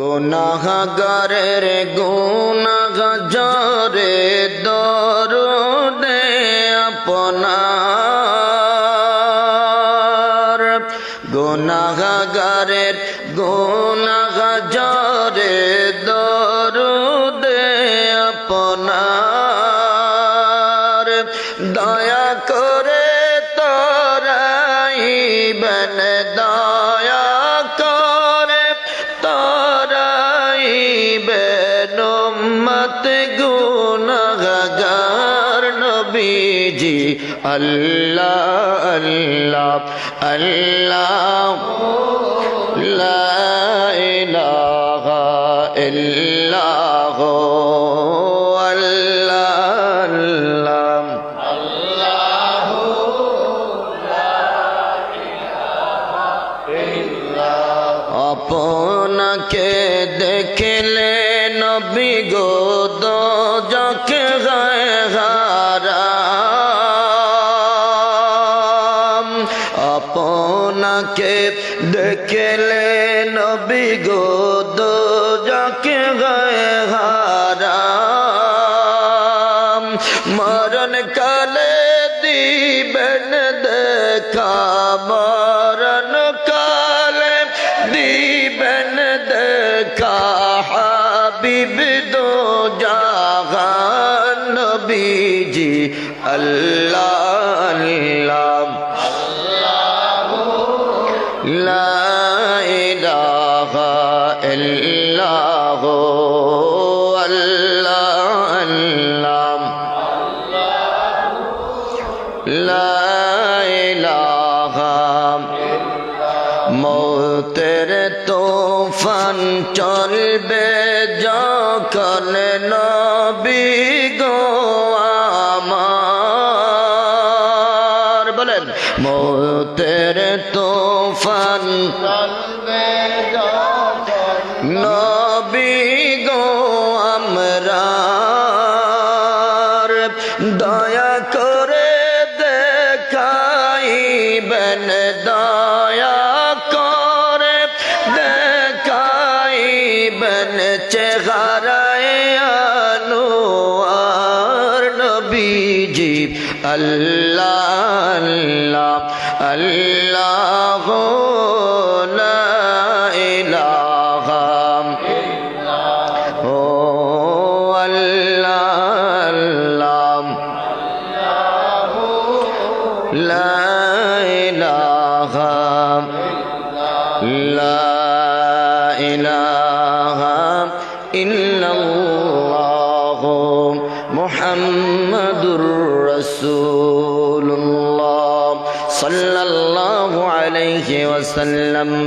গুণাগারের গুণাগজরে দর দে আপনার গুণাগারের গুণাগজরে দর দে আপনার নবীজি আল্লাহ আল্লাহ আল্লাহ লাইলাহা ইল্লাহ আপনাকে দেখলে নবী গো के देखे ले नबी गो दो जाके गए हाराम मरण काले दी बन देखा मरण काले दी बन देखा हबीब दो जागा नबी जी अल्लाह إله إلا هو الله الله لا إله موتر طوفان চলবে যখন নবী গো আমার বলেন মোতের তো যখন নবী গো আমরা দয়া করে দেখাইবেন দয়া করে দেখাইবেন চেহারায় আনোয়ার নবীজি আল্লাহ আল্লাহ الله لا إله إلا هو الله لا إله لا إله إلا الله محمد رسول صلى الله عليه وسلم